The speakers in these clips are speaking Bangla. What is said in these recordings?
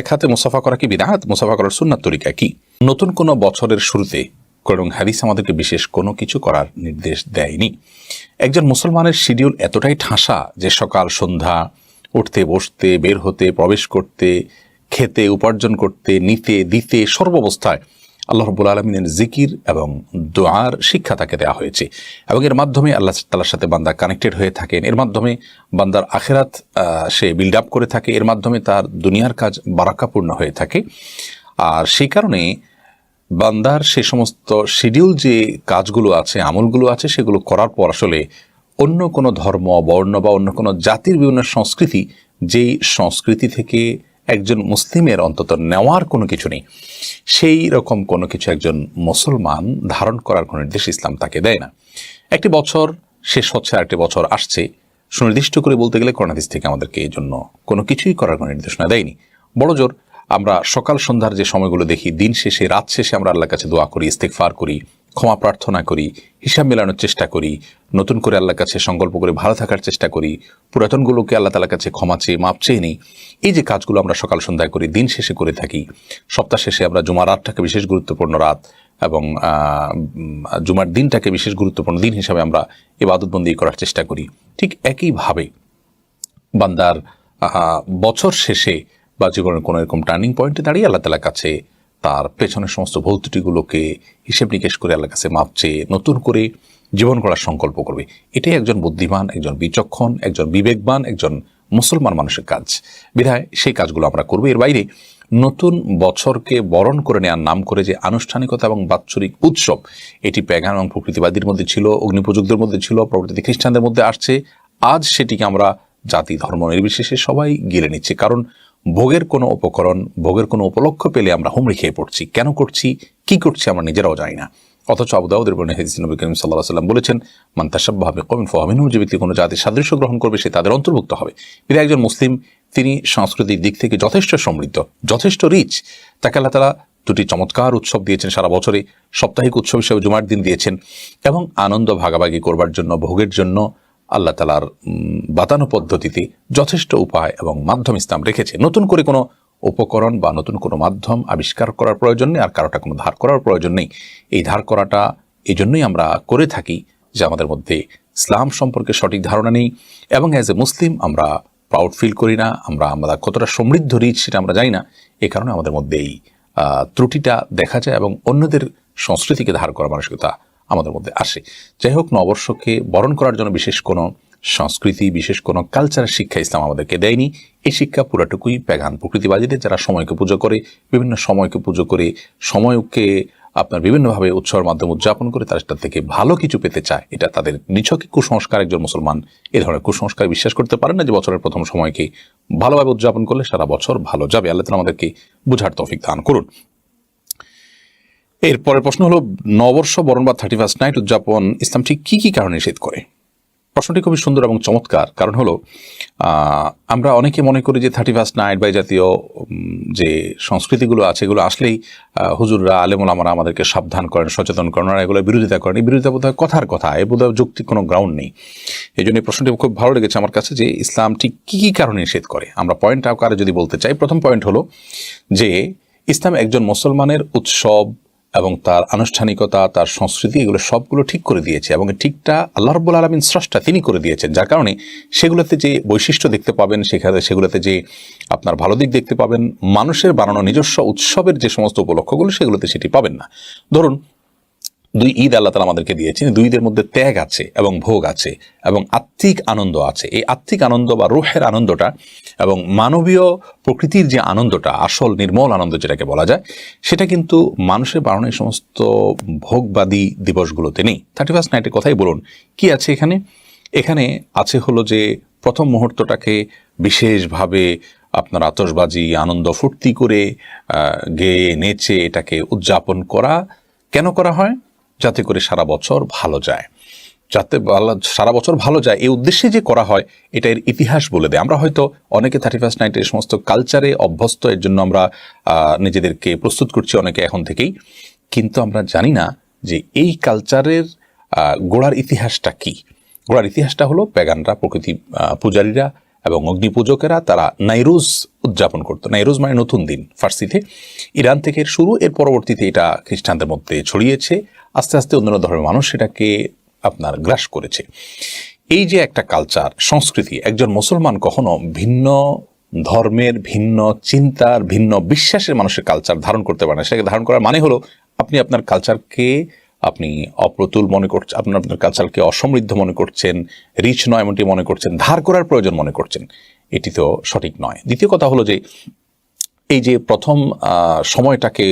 এক হাতে মুসাফা করা কি বিদাহাত মুসাফা করার সুন্নার তরিকা কি? নতুন কোনো বছরের শুরুতে এবং হাদিস আমাদেরকে বিশেষ কোনো কিছু করার নির্দেশ দেয়নি। একজন মুসলমানের শিডিউল এতটাই ঠাসা যে সকাল, সন্ধ্যা, উঠতে, বসতে, বের হতে, প্রবেশ করতে, খেতে, উপার্জন করতে, নিতে, দিতে সর্বাবস্থায় আল্লাহ রবুল আলমিনের জিকির এবং দোয়ার শিক্ষা তাকে দেওয়া হয়েছে। এবং এর মাধ্যমে আল্লাহ তালার সাথে বান্দা কানেক্টেড হয়ে থাকেন। এর মাধ্যমে বান্দার আখেরাত সে বিল্ড আপ করে থাকে। এর মাধ্যমে তার দুনিয়ার কাজ বারাকাপূর্ণ হয়ে থাকে। আর সেই কারণে বান্দার সে সমস্ত শিডিউল যে কাজগুলো আছে, আমলগুলো আছে, সেগুলো করার পর আসলে অন্য কোনো ধর্ম, বর্ণ বা অন্য কোনো জাতির বিভিন্ন সংস্কৃতি, যেই সংস্কৃতি থেকে একজন মুসলিমের অন্তত নেওয়ার কোনো কিছু নেই। সেই রকম কোনো কিছু একজন মুসলমান ধারণ করার কোনো নির্দেশ ইসলাম তাকে দেয় না। একটি বছর শেষ হচ্ছে আর একটি বছর আসছে। সুনির্দিষ্ট করে বলতে গেলে করোনাদিস থেকে আমাদেরকে এই জন্য কোনো কিছুই করার কোনো নির্দেশনা দেয়নি। বড় জোর, আমরা সকাল সন্ধ্যার যে সময়গুলো দেখি, দিন শেষে, রাত শেষে আমরা আল্লাহর কাছে দোয়া করি ইস্তেকফার করি ক্ষমা প্রার্থনা করি, হিসাব মেলানোর চেষ্টা করি, নতুন করে আল্লাহর কাছে সংকল্প করে ভালো থাকার চেষ্টা করি, পুরাতনগুলোকে আল্লাহ তালার কাছে ক্ষমা চেয়ে মাপ চেয়ে নিই। এই যে কাজগুলো আমরা সকাল সন্ধ্যায় করি, দিন শেষে করে থাকি, সপ্তাহ শেষে আমরা জুমার রাতটাকে বিশেষ গুরুত্বপূর্ণ রাত এবং জুমার দিনটাকে বিশেষ গুরুত্বপূর্ণ দিন হিসাবে আমরা ইবাদতবন্দি করার চেষ্টা করি। ঠিক একইভাবে বান্দার বছর শেষে বা জীবনের কোনো এরকম টার্নিং পয়েন্টে দাঁড়িয়ে আল্লাহ তালার কাছে তার পেছনের সমস্ত ভুল ত্রুটিগুলোকে হিসেব নিকেশ করে আল্লাহর কাছে মাপ চেয়ে নতুন করে জীবন করার সংকল্প করবে। এটাই একজন বুদ্ধিমান, একজন বিচক্ষণ, একজন বিবেকবান, একজন মুসলমান মানুষের কাজ। বিধায় সেই কাজগুলো আমরা করব। এর বাইরে নতুন বছরকে বরণ করে নেওয়ার নাম করে যে আনুষ্ঠানিকতা এবং বাৎসরিক উৎসব, এটি প্যাগান এবং প্রকৃতিবাদীর মধ্যে ছিল অগ্নিপ্রযুক্তদের মধ্যে ছিল প্রকৃতি খ্রিস্টানদের মধ্যে আসছে। আজ সেটিকে আমরা জাতি ধর্ম নির্বিশেষে সবাই গিলে নিচ্ছে। কারণ ভোগের কোনো উপকরণ, ভোগের কোনো উপলক্ষ পেলে আমরা হুমড়ি খেয়ে পড়ছি। কেন করছি? কি করছি আমরা নিজেরাও জানি না। অথচ আবুদাউদের বর্ণে হাদিস নবী করিম সাল্লাহ সাল্লাম বলেছেন মান্তাসাব্বাহাবে কমিন ফহমিনু যে কোনো জাতির সাদৃশ্য গ্রহণ করবে, সে তাদের অন্তর্ভুক্ত হবে। তিনি একজন মুসলিম, তিনি সাংস্কৃতিক দিক থেকে যথেষ্ট সমৃদ্ধ, যথেষ্ট রিচ তাকে আল্লাহ তালা দুটি চমৎকার উৎসব দিয়েছেন সারা বছরে। সাপ্তাহিক উৎসব হিসেবে জুমার দিন দিয়েছেন এবং আনন্দ ভাগাভাগি করবার জন্য, ভোগের জন্য আল্লাহ তালার বাতানো পদ্ধতিতে যথেষ্ট উপায় এবং মাধ্যম ইসলাম রেখেছে। নতুন করে কোনো উপকরণ বা নতুন কোনো মাধ্যম আবিষ্কার করার প্রয়োজন নেই আর কারোটা কোনো ধার করার প্রয়োজন নেই। এই ধার করাটা এই জন্যই আমরা করে থাকি যে আমাদের মধ্যে ইসলাম সম্পর্কে সঠিক ধারণা নেই এবং অ্যাজ এ মুসলিম আমরা প্রাউড ফিল করি না, আমরা আমরা কতটা সমৃদ্ধ রিচ সেটা আমরা জানি না। এই কারণে আমাদের মধ্যে এই ত্রুটিটা দেখা যায় এবং অন্যদের সংস্কৃতিকে ধার করার মানসিকতা আমাদের মধ্যে আসে। যাই হোক, নববর্ষকে বরণ করার জন্য বিশেষ কোনো সংস্কৃতি, বিশেষ কোনো কালচারের শিক্ষা ইসলাম আমাদেরকে দেয়নি। এই শিক্ষা পুরাটুকুই প্যাগান প্রকৃতিবাদীদের যারা সময়কে পুজো করে, বিভিন্ন সময়কে পুজো করে, সময়কে আপনার বিভিন্নভাবে উৎসবের মাধ্যমে উদযাপন করে, তারা সেটা থেকে ভালো কিছু পেতে চায়। এটা তাদের নিছকই কুসংস্কার, একজন মুসলমান এ ধরনের কুসংস্কার বিশ্বাস করতে পারেন না যে বছরের প্রথম সময়কে ভালোভাবে উদযাপন করলে সারা বছর ভালো যাবে। আল্লাহ আমাদেরকে বুঝার তৌফিক দান করুন। এর পরের প্রশ্ন হলো, নববর্ষ বরণ বা থার্টি ফার্স্ট নাইট উদযাপন ইসলাম ঠিক কী কী কারণে নিষেধ করে? প্রশ্নটি খুবই সুন্দর এবং চমৎকার। কারণ হলো আমরা অনেকে মনে করি যে থার্টি ফার্স্ট নাইট বা জাতীয় যে সংস্কৃতিগুলো আছে, এগুলো আসলেই হুজুররা আলেমুল আমরা আমাদেরকে সাবধান করেন, সচেতন করেন আর এগুলো বিরোধিতা করেন। এই বিরোধিতা বোধ কথার কথা, এ বোধ যুক্তি কোনো গ্রাউন্ড নেই। এই জন্য প্রশ্নটি খুব ভালো লেগেছে আমার কাছে যে ইসলাম ঠিক কী কী কারণে নিষেধ করে? আমরা পয়েন্ট আকারে যদি বলতে চাই, প্রথম পয়েন্ট হলো যে, ইসলাম একজন মুসলমানের উৎসব এবং তার আনুষ্ঠানিকতা, তার সংস্কৃতি, এগুলো সবগুলো ঠিক করে দিয়েছে এবং ঠিকটা আল্লাহ রব্বুল আলমিন স্রষ্টা তিনি করে দিয়েছেন। যার কারণে সেগুলোতে যে বৈশিষ্ট্য দেখতে পাবেন, সেখানে সেগুলোতে যে আপনার ভালো দিক দেখতে পাবেন, মানুষের বানানো নিজস্ব উৎসবের যে সমস্ত উপলক্ষগুলো, সেগুলোতে সেটি পাবেন না। ধরুন দুই ঈদ আল্লাহ তালা আমাদেরকে দিয়েছেন। দুই ঈদের মধ্যে ত্যাগ আছে এবং ভোগ আছে এবং আত্মিক আনন্দ আছে। এই আত্মিক আনন্দ বা রুহের আনন্দটা এবং মানবীয় প্রকৃতির যে আনন্দটা, আসল নির্মল আনন্দ যেটাকে বলা যায়, সেটা কিন্তু মানুষের এই সমস্ত ভোগবাদী দিবসগুলোতে নেই। থার্টি ফার্স্ট নাইটের কথাই বলুন, কি আছে এখানে? এখানে আছে হলো যে প্রথম মুহূর্তটাকে বিশেষভাবে আপনার আতসবাজি আনন্দ ফুর্তি করে গেয়ে নেচে এটাকে উদযাপন করা। কেন করা হয়? যাতে করে সারা বছর ভালো যায়। যাতে সারা বছর ভালো যায়, এই উদ্দেশ্যে যে করা হয়, এটা এর ইতিহাস বলে দেয়। আমরা হয়তো অনেকে থার্টি ফার্স্ট নাইটে এই সমস্ত কালচারে অভ্যস্ত, এর জন্য আমরা নিজেদেরকে প্রস্তুত করছি অনেকে এখন থেকেই। কিন্তু আমরা জানি না যে এই কালচারের গোড়ার ইতিহাসটা কি? গোড়ার ইতিহাসটা হলো প্যাগানরা প্রকৃতি পূজারীরা এবং অগ্নি পূজকেরা তারা নাইরুজ উদযাপন করতো। না এরোজ মানে নতুন দিন ফার্সিতে। ইরান থেকে শুরু, এর পরবর্তীতে এটা খ্রিস্টানদের মধ্যে ছড়িয়েছে। আস্তে আস্তে অন্যান্য ধর্মের মানুষ সেটাকে আপনার গ্রাস করেছে। এই যে একটা কালচার সংস্কৃতি, একজন মুসলমান কখনো ভিন্ন ধর্মের, ভিন্ন চিন্তার, ভিন্ন বিশ্বাসের মানুষের কালচার ধারণ করতে পারে না। সেটাকে ধারণ করার মানে হলো আপনি আপনার কালচারকে আপনি অপ্রতুল মনে করছেন আপনার আপনার কালচারকে অসমৃদ্ধ মনে করছেন রিচ নয় এমনটি মনে করছেন, ধার করার প্রয়োজন মনে করছেন। এটি তো সঠিক নয়। দ্বিতীয় কথা হলো যে এই যে প্রথম সময়টাকে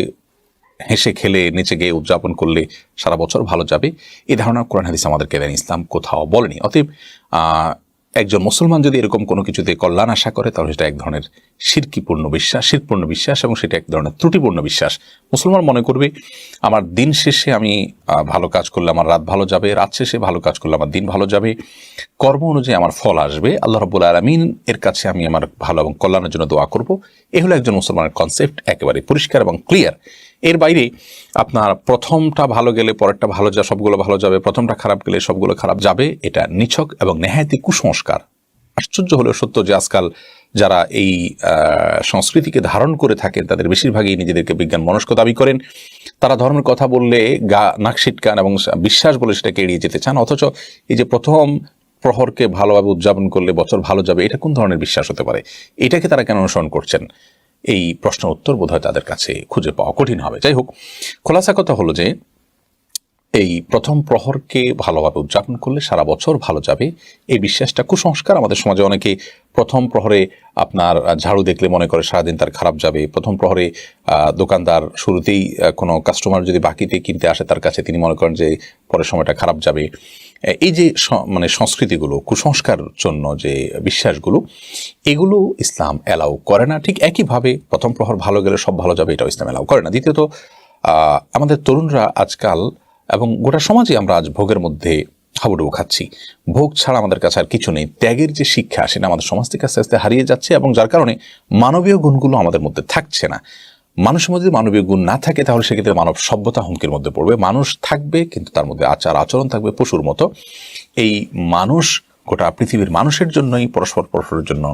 হেসে খেলে, নিচে গিয়ে উদযাপন করলে সারা বছর ভালো যাবে। এই ধারণা কোরআন হাদিস আমাদেরকে দেন ইসলাম কোথাও বলেনি। অতএব একজন মুসলমান যদি এরকম কোনো কিছুতে কল্যাণ আশা করে, তাহলে সেটা এক ধরনের শিরকিপূর্ণ বিশ্বাস শিরপূর্ণ বিশ্বাস এবং সেটা এক ধরনের ত্রুটিপূর্ণ বিশ্বাস। মুসলমান মনে করবে, আমার দিন শেষে আমি ভালো কাজ করলে আমার রাত ভালো যাবে, রাত শেষে ভালো কাজ করলে আমার দিন ভালো যাবে। কর্ম অনুযায়ী আমার ফল আসবে। আল্লাহ রবুল আলমিন এর কাছে আমি আমার ভালো এবং কল্যাণের জন্য দোয়া করব। এ হলো একজন মুসলমানের কনসেপ্ট একেবারে পরিষ্কার এবং ক্লিয়ার এর বাইরে আপনার প্রথমটা ভালো গেলে পরেরটা ভালো যা, সবগুলো ভালো যাবে, প্রথমটা খারাপ গেলে সবগুলো খারাপ যাবে, এটা নিছক এবং নেহায়তি কুসংস্কার। আশ্চর্য হলেও সত্য যে আজকাল যারা এই সংস্কৃতিকে ধারণ করে থাকেন, তাদের বেশিরভাগই নিজেদেরকে বিজ্ঞান মনস্ক দাবি করেন। তারা ধর্মের কথা বললে গা, নাক সিটকান এবং বিশ্বাস বলে সেটাকে এড়িয়ে যেতে চান, অথচ এই যে প্রথম প্রহরকে ভালোভাবে উদযাপন করলে বছর ভালো যাবে, এটা কোন ধরনের বিশ্বাস হতে পারে? এটাকে তারা কেন অনুসরণ করছেন? এই প্রশ্ন উত্তর বোধহয় তাদের কাছে খুঁজে পাওয়া কঠিন হবে। যাই হোক, খোলাসা কথা হলো যে এই প্রথম প্রহরকে ভালোভাবে উদযাপন করলে সারা বছর ভালো যাবে। এই বিশ্বাসটা কুসংস্কার। আমাদের সমাজে অনেকে প্রথম প্রহরে আপনার ঝাড়ু দেখলে মনে করে সারাদিন তার খারাপ যাবে। প্রথম প্রহরে দোকানদার শুরুতেই কোনো কাস্টমার যদি বাকিতে কিনতে আসে তার কাছে তিনি মনে করেন যে পরের সময়টা খারাপ যাবে। এই যে মানে সংস্কৃতিগুলো, কুসংস্কার জন্য যে বিশ্বাসগুলো, এগুলো ইসলাম অ্যালাউ করে না। ঠিক একইভাবে প্রথম প্রহর ভালো গেলে সব ভালো যাবে, এটাও ইসলাম অ্যালাউ করে না। দ্বিতীয়ত আমাদের তরুণরা আজকাল এবং গোটা সমাজে আমরা আজ ভোগের মধ্যে হাবুডুবু খাচ্ছি। ভোগ ছাড়া আমাদের কাছে আর কিছু নেই। ত্যাগের যে শিক্ষা, সেটা আমাদের সমাজ থেকে আস্তে আস্তে হারিয়ে যাচ্ছে এবং যার কারণে মানবীয় গুণগুলো আমাদের মধ্যে থাকছে না। মানুষের মধ্যে মানবীয় গুণ না থাকে, তাহলে সেক্ষেত্রে মানব সভ্যতা হুমকির মধ্যে পড়বে। মানুষ থাকবে, কিন্তু তার মধ্যে আচার আচরণ থাকবে পশুর মতো। এই মানুষ গোটা পৃথিবীর মানুষের জন্যই, পরস্পর পরস্পরের জন্য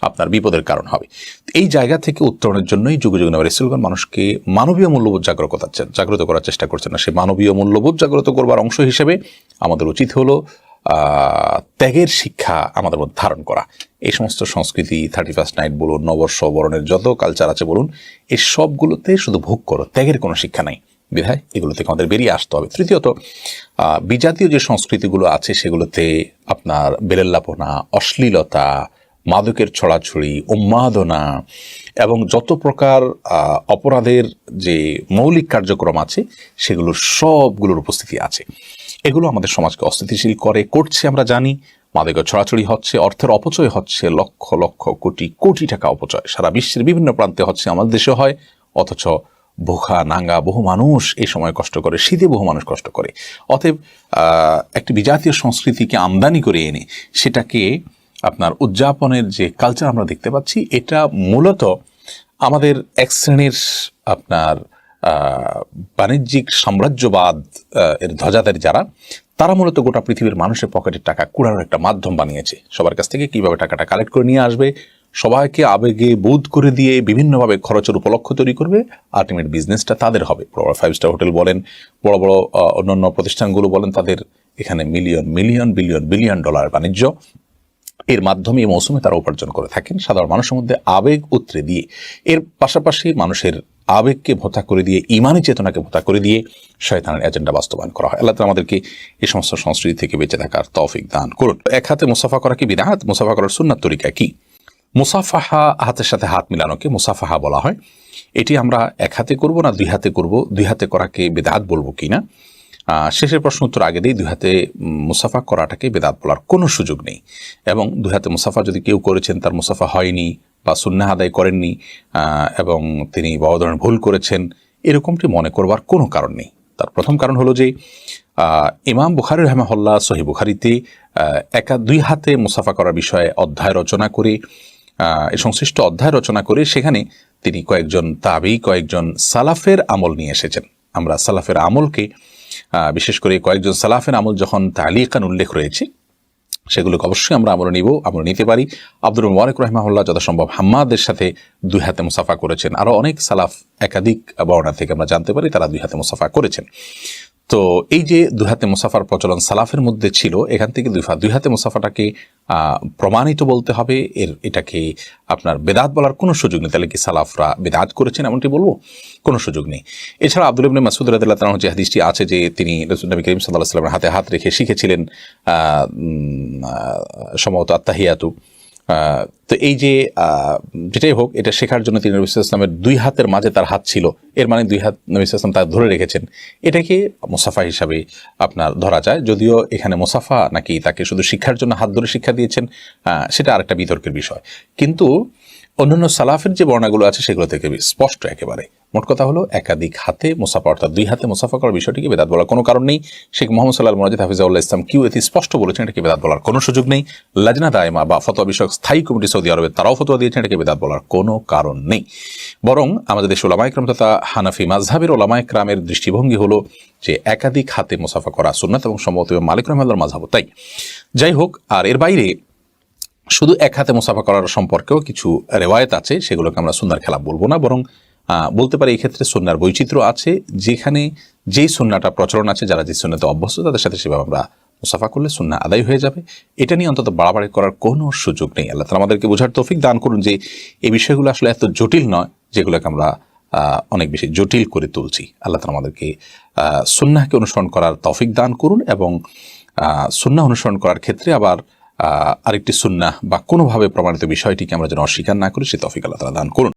আপনার বিপদের কারণ হবে। এই জায়গা থেকে উত্তরণের জন্যই যুগে যুগে নবী রসুলগণ মানুষকে মানবীয় মূল্যবোধ জাগ্রত জাগ্রত করার চেষ্টা করছেন না। সেই মানবীয় মূল্যবোধ জাগ্রত করবার অংশ হিসেবে আমাদের উচিত হলো ত্যাগের শিক্ষা আমাদের মধ্যে ধারণ করা। এই সমস্ত সংস্কৃতি থার্টি ফার্স্ট নাইট বলুন, নববর্ষ, বরণের যত কালচার আছে বলুন এই সবগুলোতে শুধু ভোগ করো। ত্যাগের কোনো শিক্ষা নাই। বিধায় এগুলো থেকে আমাদের বেরিয়ে আসতে হবে। তৃতীয়ত বিজাতীয় যে সংস্কৃতিগুলো আছে সেগুলোতে আপনার বেলেল্লাপনা, অশ্লীলতা, মাদকের ছড়াছড়ি, উন্মাদনা এবং যত প্রকার অপরাধের যে মৌলিক কার্যক্রম আছে সেগুলো সবগুলোর উপস্থিতি আছে। এগুলো আমাদের সমাজকে অস্থিতিশীল করে, করছে আমরা জানি। মাদকের ছড়াছড়ি হচ্ছে, অর্থের অপচয় হচ্ছে, লক্ষ লক্ষ কোটি কোটি টাকা অপচয়। সারা বিশ্বের বিভিন্ন প্রান্তে হচ্ছে, আমাদের দেশে হয়। অথচ ভোখা নাঙ্গা, বহু মানুষ এই সময় কষ্ট করে, শীতে বহু মানুষ কষ্ট করে। অতএব একটি বিজাতীয় সংস্কৃতিকে আমদানি করে এনে সেটাকে আপনার উদযাপনের যে কালচার আমরা দেখতে পাচ্ছি, এটা মূলত আমাদের এক শ্রেণির আপনার বাণিজ্যিক সাম্রাজ্যবাদ এর ধ্বজাধারী যারা, তারা মূলত গোটা পৃথিবীর মানুষের পকেটের টাকা কুড়ানোর একটা মাধ্যম বানিয়েছে। সবার কাছ থেকে কীভাবে টাকাটা কালেক্ট করে নিয়ে আসবে সবাইকে আবেগে বোধ করে দিয়ে বিভিন্নভাবে খরচের উপলক্ষ তৈরি করবে আলটিমেট বিজনেসটা তাদের হবে। বড় বড় ফাইভ স্টার হোটেল বলেন, বড় বড় অন্যান্য প্রতিষ্ঠানগুলো বলেন, তাদের এখানে million million billion billion dollar বাণিজ্য এর মাধ্যমে এই মৌসুমে তারা উপার্জন করে থাকেন। সাধারণ মানুষের মধ্যে আবেগ উতরে দিয়ে, এর পাশাপাশি মানুষের আবেগকে ভোতা করে দিয়ে, ইমানি চেতনাকে ভোতা করে দিয়ে শয়তানের এজেন্ডা বাস্তবায়ন করা হয়। আল্লাহ আমাদেরকে এই সমস্ত সংস্কৃতি থেকে বেঁচে থাকার তৌফিক দান করুন। এক হাতে মুসাফা করা কি বিদাহাত মুসাফা করার সুন্নার তরিকা কি? মুসাফাহা হাতের সাথে হাত মিলানোকে মুসাফাহা বলা হয়। এটি আমরা এক হাতে করব না দুই হাতে করব দুই হাতে করাকে বেদাত বলব কিনা আহ, শেষের প্রশ্ন উত্তর আগে দিই দুই হাতে মুসাফা করাটাকে বেদাত বলার কোনো সুযোগ নেই। এবং দুই হাতে মুসাফা যদি কেউ করেছেন তার মুসাফা হয়নি বা সুন্না আদায় করেননি এবং তিনি বড় ধরনের ভুল করেছেন এরকমটি মনে করবার কোনো কারণ নেই। তার প্রথম কারণ হলো যে ইমাম বুখারি রহমাহল্লা সহি বুখারিতে একা দুই হাতে মুসাফা করার বিষয়ে অধ্যায় রচনা করে সংশ্লিষ্ট অধ্যায় রচনা করে সেখানে তিনি কয়েকজন তাবি, কয়েকজন সালাফের আমল নিয়ে এসেছেন। আমরা সালাফের আমলকে বিশেষ করে কয়েকজন সালাফের আমল যখন তালিকান উল্লেখ রয়েছে, সেগুলোকে অবশ্যই আমরা আমরা নিব আমরা নিতে পারি। আব্দুল মোবারক রহমাহুল্লাহ যথাসম্ভব হাম্মাদের সাথে দুই হাতে মুসাফা করেছেন। আরও অনেক সালাফ একাধিক বর্ণা থেকে আমরা জানতে পারি, তারা দুই হাতে মুসাফা করেছেন। তো এই যে দুই হাতে মুসাফার প্রচলন সালাফের মধ্যে ছিল, এখান থেকে দুই দুই হাতে মুসাফাটাকে প্রমাণিত বলতে হবে। এর, এটাকে আপনার বেদাত বলার কোনো সুযোগ নেই। তাহলে কি সালাফরা বেদাত করেছেন এমনটি বলব? কোনো সুযোগ নেই। এছাড়া আব্দুল ইবনে মাসুদ রাদিল্লাহ তাআলা যে হাদিসটি আছে যে তিনি রসুল নবী করিম সাল্লাহ সাল্লামের হাতে হাত রেখে শিখেছিলেন সম্ভবত আত্মাহিয়াতু তো এই যে যেটাই হোক, এটা শেখার জন্য তিনি নবী ওয়াসাল্লামের দুই হাতের মাঝে তার হাত ছিল। এর মানে দুই হাত নবী ওয়াসাল্লাম তার ধরে রেখেছেন। এটাকে মুসাফা হিসাবে আপনার ধরা যায়। যদিও এখানে মুসাফা নাকি তাকে শুধু শিক্ষার জন্য হাত ধরে শিক্ষা দিয়েছেন সেটা আরেকটা বিতর্কের বিষয়। কিন্তু অন্যান্য সালাফের যে বর্ণাগুলো আছে, সেগুলো থেকে স্পষ্ট একেবারে। মোট কথা হলো একাধিক হাতে মুসাফা, অর্থাৎ দুই হাতে মুসাফা করার বিষয়টিকে বেদাত বলার কোনো কারণ নেই। শেখ মোহাম্মদ সাল্লাহ মনাজিদ হাফিজাউল্লাহ ইসলাম কিউ এটি স্পষ্ট বলেছেন এটাকে বেদাত বলার কোনো সুযোগ নেই। লাজনা দায়মা বা ফতোয়া বিষয়ক স্থায়ী কমিটি সৌদি আরবে তারাও ফতোয়া দিয়েছেন, এটাকে বেদাত বলার কোনো কারণ নেই। বরং আমাদের দেশ ওলামা ইকরাম তথা হানাফি মাজহাবের ওলামা ইকরামের দৃষ্টিভঙ্গি হলো যে একাধিক হাতে মুসাফা করা সুন্নাত এবং সম্ভবত মালিক রহমাল্লার মাঝহাব তাই। যাই হোক, আর এর বাইরে শুধু এক হাতে মুসাফা করার সম্পর্কেও কিছু রেওয়ায়ত আছে, সেগুলোকে আমরা সুন্দর খেলা বলব না, বরং বলতে পারি এই ক্ষেত্রে সুন্নার বৈচিত্র্য আছে যেখানে যেই সুন্নাটা প্রচলন আছে যারা যে সুন্নাতে অভ্যস্ত তাদের সাথে সেভাবে আমরা মুসাফা করলে সুন্না আদায় হয়ে যাবে। এটা নিয়ে অন্তত বাড়াবাড়ি করার কোনো সুযোগ নেই। আল্লাহ তালা আমাদেরকে বোঝার তৌফিক দান করুন যে এই বিষয়গুলো আসলে এত জটিল নয় যেগুলোকে আমরা অনেক বেশি জটিল করে তুলছি। আল্লাহ তালা আমাদেরকে আহ, সুন্নাহকে অনুসরণ করার তৌফিক দান করুন এবং আহ, সুন্নাহ অনুসরণ করার ক্ষেত্রে আবার আরেকটি সুন্নাহ বা কোনোভাবে প্রমাণিত বিষয়টিকে আমরা যেন অস্বীকার না করি সে তৌফিক আল্লাহ তালা দান করুন।